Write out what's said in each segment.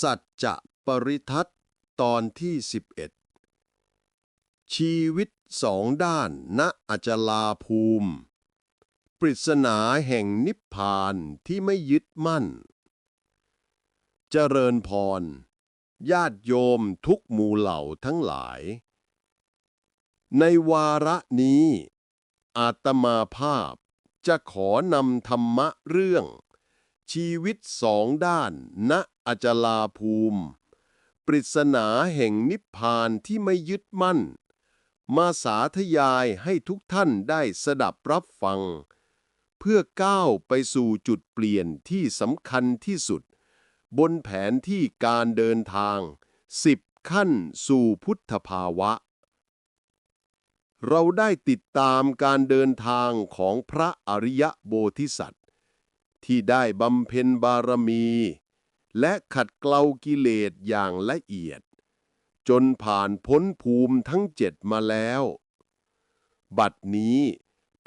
สัจจะปริทัศตอนที่ 11 ชีวิตสองด้าน ณอจลาภูมิ ปริศนาแห่งนิพพานที่ไม่ยึดมั่น เจริญพร ญาติโยมทุกหมู่เหล่าทั้งหลาย ในวาระนี้ อาตมาภาพจะขอนำธรรมะเรื่อง ชีวิตสองด้าน ณอจลาภูมิ ปริศนาแห่งนิพพานที่ไม่ยึดมั่น มาสาธยายให้ทุกท่านได้สดับรับฟัง เพื่อก้าวไปสู่จุดเปลี่ยนที่สำคัญที่สุด บนแผนที่การเดินทางสิบขั้นสู่พุทธภาวะ เราได้ติดตามการเดินทางของพระอริยโบธิสัตว ที่ได้บำเพ็ญบารมี และขัดเกลากิเลสอย่างละเอียด จนผ่านพ้นภูมิทั้งเจ็ดมาแล้ว บัดนี้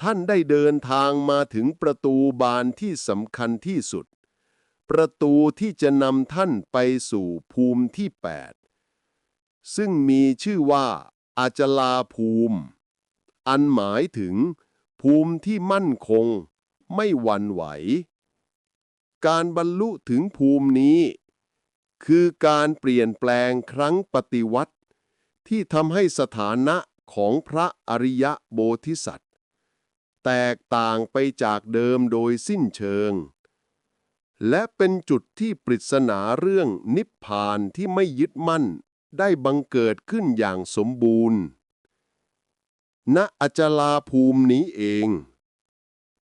ท่านได้เดินทางมาถึงประตูบานที่สำคัญที่สุด ประตูที่จะนำท่านไปสู่ภูมิที่แปดซึ่งมีชื่อว่าอาจลาภูมิ อันหมายถึงภูมิที่มั่นคง ไม่หวั่นไหว การบรรลุถึงภูมินี้ คือการเปลี่ยนแปลงครั้งปฏิวัติ ที่ทำให้สถานะของพระอริยโบธิสัตว์ แตกต่างไปจากเดิมโดยสิ้นเชิง และเป็นจุดที่ปริศนาเรื่องนิพพานที่ไม่ยึดมั่นได้บังเกิดขึ้นอย่างสมบูรณ์ ณ อจลาภูมินี้เอง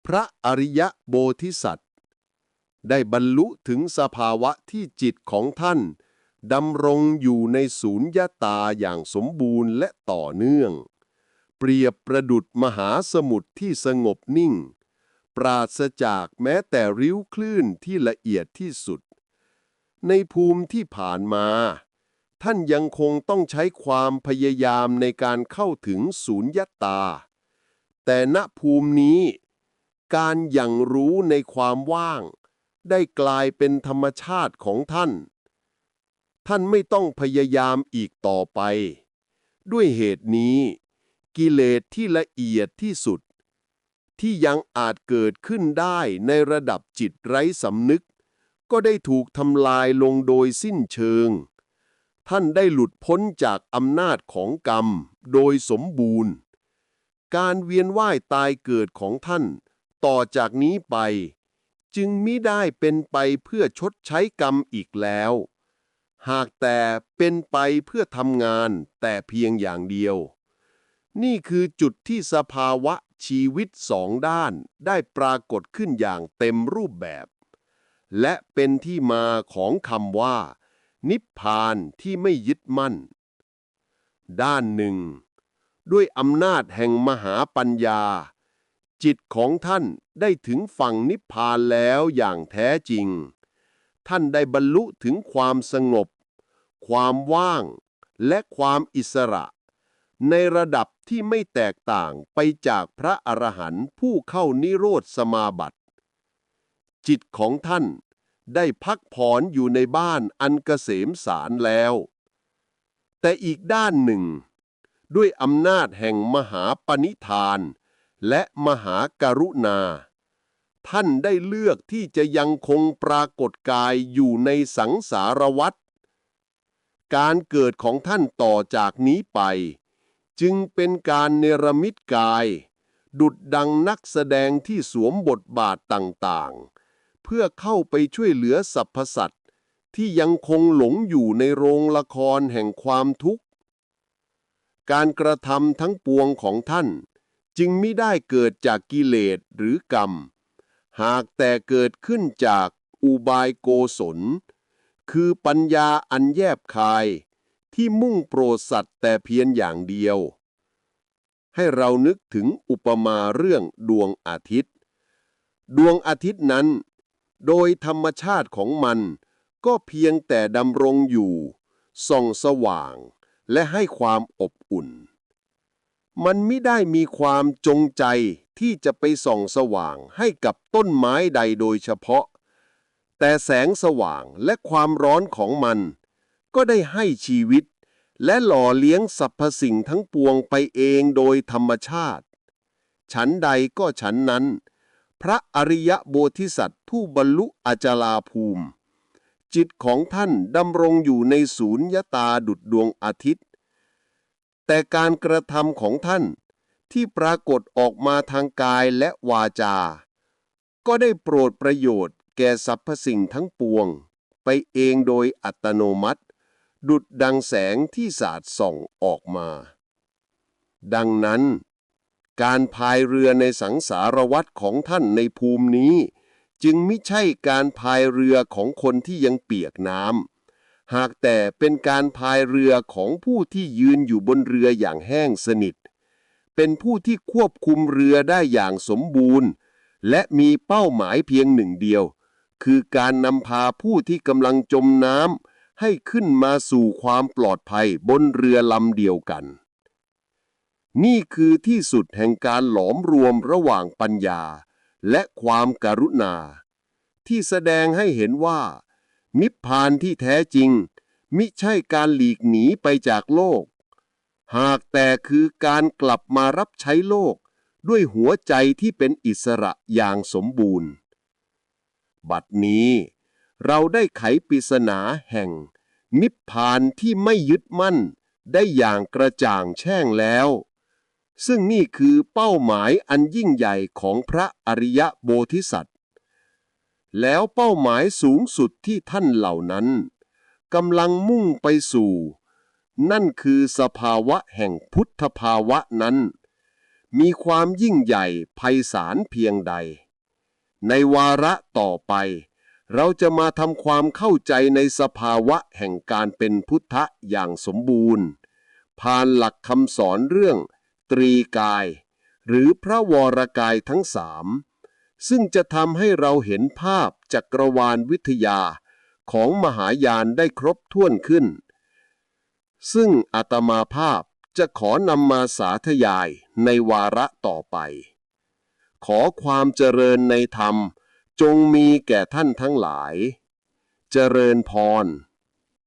พระอริยโบธิสัตว ได้บรรลุถึงสภาวะที่จิตของท่านดำรงอยู่ในศูนยตาอย่างสมบูรณ์และต่อเนื่อง เปรียบประดุดมหาสมุทรที่สงบนิ่ง ปราศจากแม้แต่ริ้วคลื่นที่ละเอียดที่สุด ในภูมิที่ผ่านมา ท่านยังคงต้องใช้ความพยายามในการเข้าถึงศูนยตา แต่ณภูมินี้ การอย่างรู้ในความว่าง ได้กลายเป็นธรรมชาติของท่าน ท่านไม่ต้องพยายามอีกต่อไป ด้วยเหตุนี้ กิเลสที่ละเอียดที่สุด ที่ยังอาจเกิดขึ้นได้ในระดับจิตไร้สำนึก ก็ได้ถูกทำลายลงโดยสิ้นเชิง ท่านได้หลุดพ้นจากอำนาจของกรรมโดยสมบูรณ์ การเวียนว่ายตายเกิดของท่าน ต่อจากนี้ไป จึงมิได้เป็นไปเพื่อชดใช้กรรมอีกแล้ว หากแต่เป็นไปเพื่อทำงานแต่เพียงอย่างเดียว นี่คือจุดที่สภาวะชีวิตสองด้านได้ปรากฏขึ้นอย่างเต็มรูปแบบ และเป็นที่มาของคำว่า นิพพานที่ไม่ยึดมั่น ด้านหนึ่ง ด้วยอำนาจแห่งมหาปัญญา จิตของท่านได้ถึงฝั่งนิพพานแล้วอย่างแท้จริง ท่านได้บรรลุถึงความสงบ ความว่าง และความอิสระ ในระดับที่ไม่แตกต่างไปจากพระอรหันต์ผู้เข้านิโรธสมาบัติ จิตของท่านได้พักผ่อนอยู่ในบ้านอันเกษมสารแล้ว แต่อีกด้านหนึ่ง ด้วยอำนาจแห่งมหาปณิธาน และมหาการุณา ท่านได้เลือกที่จะยังคงปรากฏกายอยู่ในสังสารวัฏการเกิดของท่านต่อจากนี้ไป จึงเป็นการเนรมิตกาย ดุดดังนักแสดงที่สวมบทบาทต่างๆ เพื่อเข้าไปช่วยเหลือสรรพสัตว์ที่ยังคงหลงอยู่ในโรงละครแห่งความทุกข์ การกระทำทั้งปวงของท่าน จึงไม่ได้เกิดจากกิเลสหรือกรรม หากแต่เกิดขึ้นจากอุบายโกศล คือปัญญาอันแยบคาย ที่มุ่งโปรสัตว์แต่เพียงอย่างเดียว ให้เรานึกถึงอุปมาเรื่องดวงอาทิตย์ ดวงอาทิตย์นั้น โดยธรรมชาติของมันก็เพียงแต่ดำรงอยู่ ส่องสว่างและให้ความอบอุ่น มันไม่ได้มีความจงใจที่จะไปส่องสว่างให้กับต้นไม้ใดโดยเฉพาะ แต่แสงสว่างและความร้อนของมัน ก็ได้ให้ชีวิต และหล่อเลี้ยงสรรพสิ่งทั้งปวงไปเองโดยธรรมชาติ ฉันใดก็ฉันนั้น พระอริยโบธิสัตว์ผู้บรรลุอจลาภูมิ จิตของท่านดำรงอยู่ในศูนยตาดุดดวงอาทิตย์ แต่การกระทำของท่านที่ปรากฏออกมาทางกายและวาจา ก็ได้โปรดประโยชน์แก่สรรพสิ่งทั้งปวง ไปเองโดยอัตโนมัติ ดุดดังแสงที่สาดส่องออกมา ดังนั้น การพายเรือในสังสารวัตรของท่านในภูมินี้ จึงไม่ใช่การพายเรือของคนที่ยังเปียกน้ำ หากแต่เป็นการพายเรือของผู้ที่ยืนอยู่บนเรืออย่างแห้งสนิท เป็นผู้ที่ควบคุมเรือได้อย่างสมบูรณ์ และมีเป้าหมายเพียงหนึ่งเดียว คือการนำพาผู้ที่กำลังจมน้ำให้ขึ้นมาสู่ความปลอดภัยบนเรือลำเดียวกัน นี่คือที่สุดแห่งการหลอมรวมระหว่างปัญญา และความการุณา ที่แสดงให้เห็นว่า นิพพานที่แท้จริง มิใช่การหลีกหนีไปจากโลก หากแต่คือการกลับมารับใช้โลก ด้วยหัวใจที่เป็นอิสระอย่างสมบูรณ์ บัดนี้ เราได้ไขปริศนาแห่ง นิพพานที่ไม่ยึดมั่นได้อย่างกระจ่างแช่งแล้ว ซึ่งนี่คือเป้าหมายอันยิ่งใหญ่ของพระอริยโบธิสัตว์ แล้วเป้าหมายสูงสุดที่ท่านเหล่านั้นกำลังมุ่งไปสู่ นั่นคือสภาวะแห่งพุทธภาวะนั้น มีความยิ่งใหญ่ไพศาลเพียงใด ในวาระต่อไป เราจะมาทำความเข้าใจในสภาวะแห่งการเป็นพุทธะอย่างสมบูรณ์ ผ่านหลักคำสอนเรื่อง ตรีกาย หรือพระวรกายทั้งสาม ซึ่งจะทำให้เราเห็นภาพจักรวาลวิทยาของมหายานได้ครบถ้วนขึ้น ซึ่งอาตมาภาพจะขอนำมาสาธยายในวาระต่อไป ขอความเจริญในธรรมจงมีแก่ท่านทั้งหลาย เจริญพร